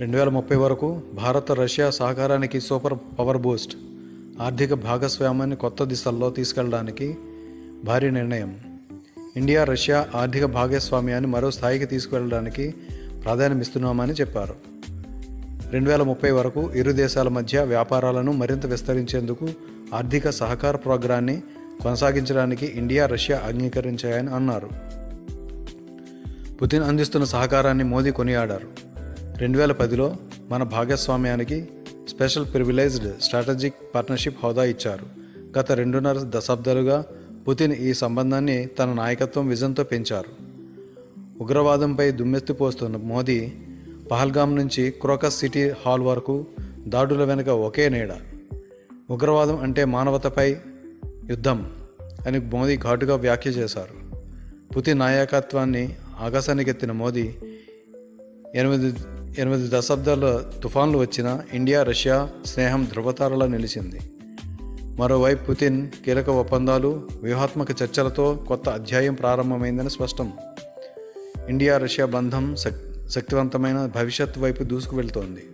రెండు వేల ముప్పై వరకు భారత రష్యా సహకారానికి సూపర్ పవర్ బూస్ట్ ఆర్థిక భాగస్వామ్యాన్ని కొత్త దిశల్లో తీసుకెళ్ళడానికి భారీ నిర్ణయం. ఇండియా రష్యా ఆర్థిక భాగస్వామ్యాన్ని మరో స్థాయికి తీసుకువెళ్ళడానికి ప్రాధాన్యమిస్తున్నామని చెప్పారు. రెండు వేల ముప్పై వరకు ఇరు దేశాల మధ్య వ్యాపారాలను మరింత విస్తరించేందుకు ఆర్థిక సహకార ప్రోగ్రాన్ని కొనసాగించడానికి ఇండియా రష్యా అంగీకరించాయని అన్నారు. పుతిన్ అందిస్తున్న సహకారాన్ని మోదీ కొనియాడారు. రెండు వేల పదిలో మన భాగస్వామ్యానికి స్పెషల్ ప్రివిలైజ్డ్ స్ట్రాటజిక్ పార్ట్నర్షిప్ హోదా ఇచ్చారు. గత రెండున్నర దశాబ్దాలుగా పుతిన్ ఈ సంబంధాన్ని తన నాయకత్వం విజన్తో పెంచారు. ఉగ్రవాదంపై దుమ్మెత్తిపోస్తున్న మోదీ పహల్గాం నుంచి క్రోకస్ సిటీ హాల్ వరకు దాడుల వెనుక ఒకే నీడ. ఉగ్రవాదం అంటే మానవతపై యుద్ధం అని మోదీ ఘాటుగా వ్యాఖ్య చేశారు. పుతిన్ నాయకత్వాన్ని ఆకాశానికెత్తిన మోదీ ఎనిమిది ఎనిమిది దశాబ్దాల తుఫాన్లు వచ్చినా ఇండియా రష్యా స్నేహం ధృవతారలా నిలిచింది. మరోవైపు పుతిన్ కీలక ఒప్పందాలు వ్యూహాత్మక చర్చలతో కొత్త అధ్యాయం ప్రారంభమైందని స్పష్టం. ఇండియా రష్యా బంధం శక్ శక్తివంతమైన భవిష్యత్తు వైపు దూసుకువెళ్తోంది.